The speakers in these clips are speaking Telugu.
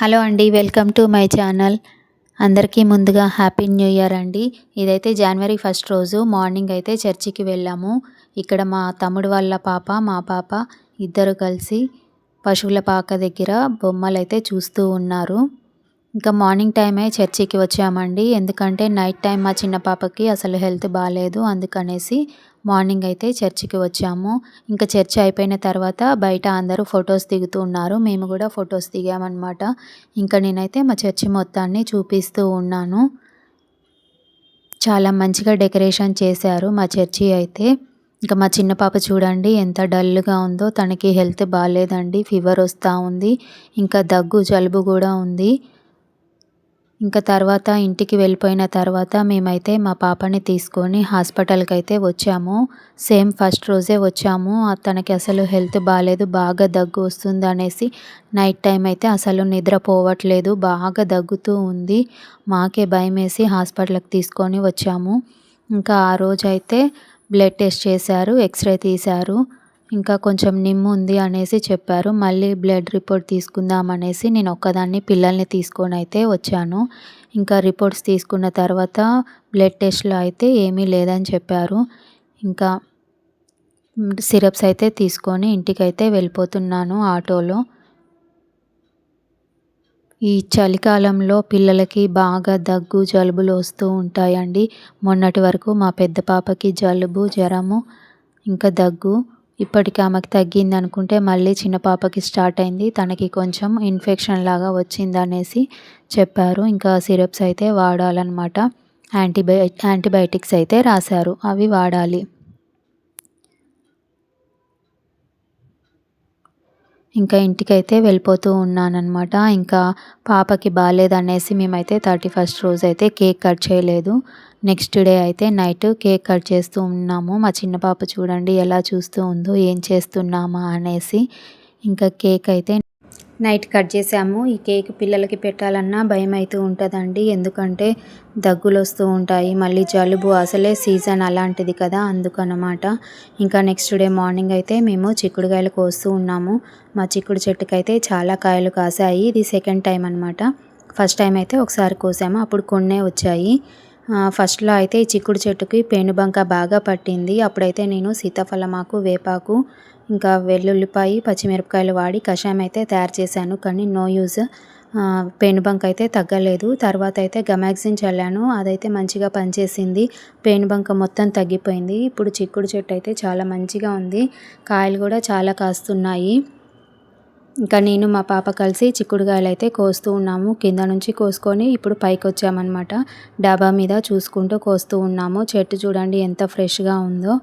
హలో అండి వెల్కమ్ టు మై ఛానల్. అందరికీ ముందుగా హ్యాపీ న్యూ ఇయర్ అండి. ఇదైతే జనవరి ఫస్ట్ రోజు మార్నింగ్ అయితే చర్చికి వెళ్ళాము. ఇక్కడ మా తమ్ముడు వాళ్ళ పాప మా పాప ఇద్దరు కలిసి పశువుల పాక దగ్గర బొమ్మలు అయితే చూస్తూ ఉన్నారు. ఇంకా మార్నింగ్ టైమే చర్చికి వచ్చామండి. ఎందుకంటే నైట్ టైం మా చిన్న పాపకి అసలు హెల్త్ బాగాలేదు అందుకనేసి మార్నింగ్ అయితే చర్చికి వచ్చాము. ఇంకా చర్చ్ అయిపోయిన తర్వాత బయట అందరూ ఫొటోస్ దిగుతూ ఉన్నారు. మేము కూడా ఫొటోస్ దిగామన్నమాట. ఇంకా నేనైతే మా చర్చి మొత్తాన్ని చూపిస్తూ ఉన్నాను. చాలా మంచిగా డెకరేషన్ చేశారు మా చర్చి అయితే. ఇంకా మా చిన్న పాప చూడండి ఎంత డల్గా ఉందో. తనకి హెల్త్ బాగాలేదండి. ఫీవర్ వస్తూ ఉంది. ఇంకా దగ్గు జలుబు కూడా ఉంది. ఇంకా తర్వాత ఇంటికి వెళ్ళిపోయిన తర్వాత మేమైతే మా పాపని తీసుకొని హాస్పిటల్కి అయితే వచ్చాము. సేమ్ ఫస్ట్ రోజే వచ్చాము. తనకి అసలు హెల్త్ బాగాలేదు బాగా దగ్గు వస్తుంది అనేసి నైట్ టైం అయితే అసలు నిద్రపోవట్లేదు బాగా దగ్గుతూ ఉంది. మాకే భయం వేసి హాస్పిటల్కి తీసుకొని వచ్చాము. ఇంకా ఆ రోజైతే బ్లడ్ టెస్ట్ చేశారు ఎక్స్రే తీశారు. ఇంకా కొంచెం నిమ్ము ఉంది అనేసి చెప్పారు. మళ్ళీ బ్లడ్ రిపోర్ట్ తీసుకుందాం అనేసి నేను ఒక్కదాన్ని పిల్లల్ని తీసుకొని అయితే వచ్చాను. ఇంకా రిపోర్ట్స్ తీసుకున్న తర్వాత బ్లడ్ టెస్ట్లో అయితే ఏమీ లేదని చెప్పారు. ఇంకా సిరప్స్ అయితే తీసుకొని ఇంటికైతే వెళ్ళిపోతున్నాను ఆటోలో. ఈ చలికాలంలో పిల్లలకి బాగా దగ్గు జలుబులు వస్తూ ఉంటాయండి. మొన్నటి వరకు మా పెద్ద పాపకి జలుబు జ్వరము ఇంకా దగ్గు. ఇప్పటికి ఆమెకు తగ్గింది అనుకుంటే మళ్ళీ చిన్న పాపకి స్టార్ట్ అయింది. తనకి కొంచెం ఇన్ఫెక్షన్ లాగా వచ్చింది అనేసి చెప్పారు. ఇంకా సిరప్స్ అయితే వాడాలన్నమాట. యాంటీబయో యాంటీబయాటిక్స్ అయితే రాశారు. అవి వాడాలి. ఇంకా ఇంటికైతే వెళ్ళిపోతూ ఉన్నానన్నమాట. ఇంకా పాపకి బాగాలేదనేసి మేమైతే థర్టీ ఫస్ట్ రోజు అయితే కేక్ కట్ చేయలేదు. నెక్స్ట్ డే అయితే నైట్ కేక్ కట్ చేస్తూ ఉన్నాము. మా చిన్న పాప చూడండి ఎలా చూస్తూ ఉందో ఏం చేస్తున్నామా అనేసి. ఇంకా కేక్ అయితే నైట్ కట్ చేసాము. ఈ కేక్ పిల్లలకి పెట్టాలన్నా భయం అవుతూ ఉంటుందండి. ఎందుకంటే దగ్గులు వస్తూ ఉంటాయి. మళ్ళీ జలుబు అసలే సీజన్ అలాంటిది కదా అందుకనమాట ఇంకా నెక్స్ట్ డే మార్నింగ్ అయితే మేము చిక్కుడుకాయలు కోస్తూ ఉన్నాము. మా చిక్కుడు చెట్టుకైతే చాలా కాయలు కాసాయి. ఇది సెకండ్ టైం అనమాట ఫస్ట్ టైం అయితే ఒకసారి కోసాము. అప్పుడు కొన్నే వచ్చాయి. ఫస్ట్లో అయితే ఈ చిక్కుడు చెట్టుకి పేనుబంక బాగా పట్టింది. అప్పుడైతే నేను సీతాఫలమాకు వేపాకు ఇంకా వెల్లుల్లిపాయ పచ్చిమిరపకాయలు వాడి కషాయం అయితే తయారు చేశాను. కానీ నో యూజ్. పేనుబంక అయితే తగ్గలేదు. తర్వాత అయితే గమాక్సిన్ చల్లాను. అదైతే మంచిగా పనిచేసింది. పేనుబంక మొత్తం తగ్గిపోయింది. ఇప్పుడు చిక్కుడు చెట్టు అయితే చాలా మంచిగా ఉంది. కాయలు కూడా చాలా కాస్తున్నాయి. ఇంకా నేను మా పాప కలిసి చిక్కుడుగాయలు అయితే కోస్తూ ఉన్నాము. కింద నుంచి కోసుకొని ఇప్పుడు పైకి వచ్చామన్నమాట డాబా మీద చూసుకుంటూ కోస్తూ ఉన్నాము. చెట్టు చూడండి ఎంత ఫ్రెష్గా ఉందో.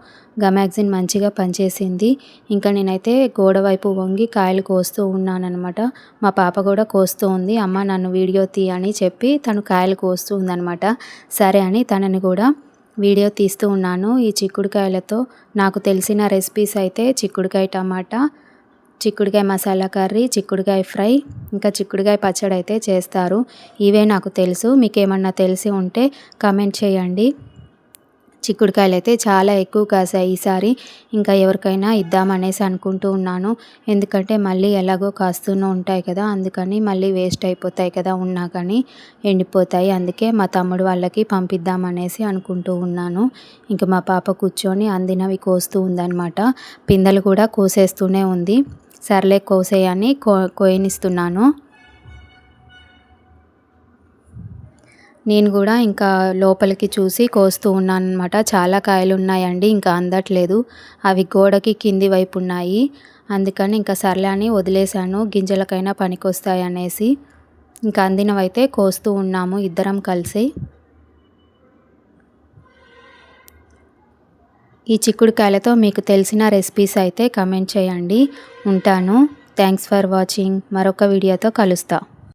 గమాగ్జిన్ మంచిగా పనిచేసింది. ఇంకా నేనైతే గోడ వైపు వంగి కాయలు కోస్తూ ఉన్నానమాట మా పాప కూడా కోస్తూ ఉంది. అమ్మ నన్ను వీడియో తీయని చెప్పి తను కాయలు కోస్తూ ఉందనమాట సరే అని తనని కూడా వీడియో తీస్తూ ఉన్నాను. ఈ చిక్కుడుకాయలతో నాకు తెలిసిన రెసిపీస్ అయితే చిక్కుడుకాయ టమాటా చిక్కుడుకాయ మసాలా కర్రీ చిక్కుడుకాయ ఫ్రై ఇంకా చిక్కుడుకాయ పచ్చడి అయితే చేస్తారు. ఇవే నాకు తెలుసు. మీకు ఏమన్నా తెలిసి ఉంటే కమెంట్ చేయండి. చిక్కుడుకాయలు అయితే చాలా ఎక్కువ కాసాయి ఈసారి. ఇంకా ఎవరికైనా ఇద్దామనేసి అనుకుంటూ ఉన్నాను. ఎందుకంటే మళ్ళీ ఎలాగో కాస్తూనే ఉంటాయి కదా. అందుకని మళ్ళీ వేస్ట్ అయిపోతాయి కదా ఉన్నా కానీ ఎండిపోతాయి. అందుకే మా తమ్ముడు వాళ్ళకి పంపిద్దామనేసి అనుకుంటూ ఉన్నాను. ఇంకా మా పాప కూర్చొని అందినవి కోస్తూ ఉందన్నమాట. పిందెలు కూడా కోసేస్తూనే ఉంది. సర్లే కోసేయని కో కోయనిస్తున్నాను. నేను కూడా ఇంకా లోపలికి చూసి కోస్తూ ఉన్నాను అనమాట చాలా కాయలు ఉన్నాయండి ఇంకా అందట్లేదు. అవి గోడకి కింది వైపు ఉన్నాయి అందుకని ఇంకా సర్లే అని వదిలేశాను. గింజలకైనా పనికొస్తాయి అనేసి ఇంకా అందినవైతే కోస్తూ ఉన్నాము ఇద్దరం కలిసి. ఈ చిక్కుడుకాయలతో మీకు తెలిసిన రెసిపీస్ అయితే కమెంట్ చేయండి. ఉంటాను. థ్యాంక్స్ ఫర్ వాచింగ్ మరొక వీడియోతో కలుస్తా.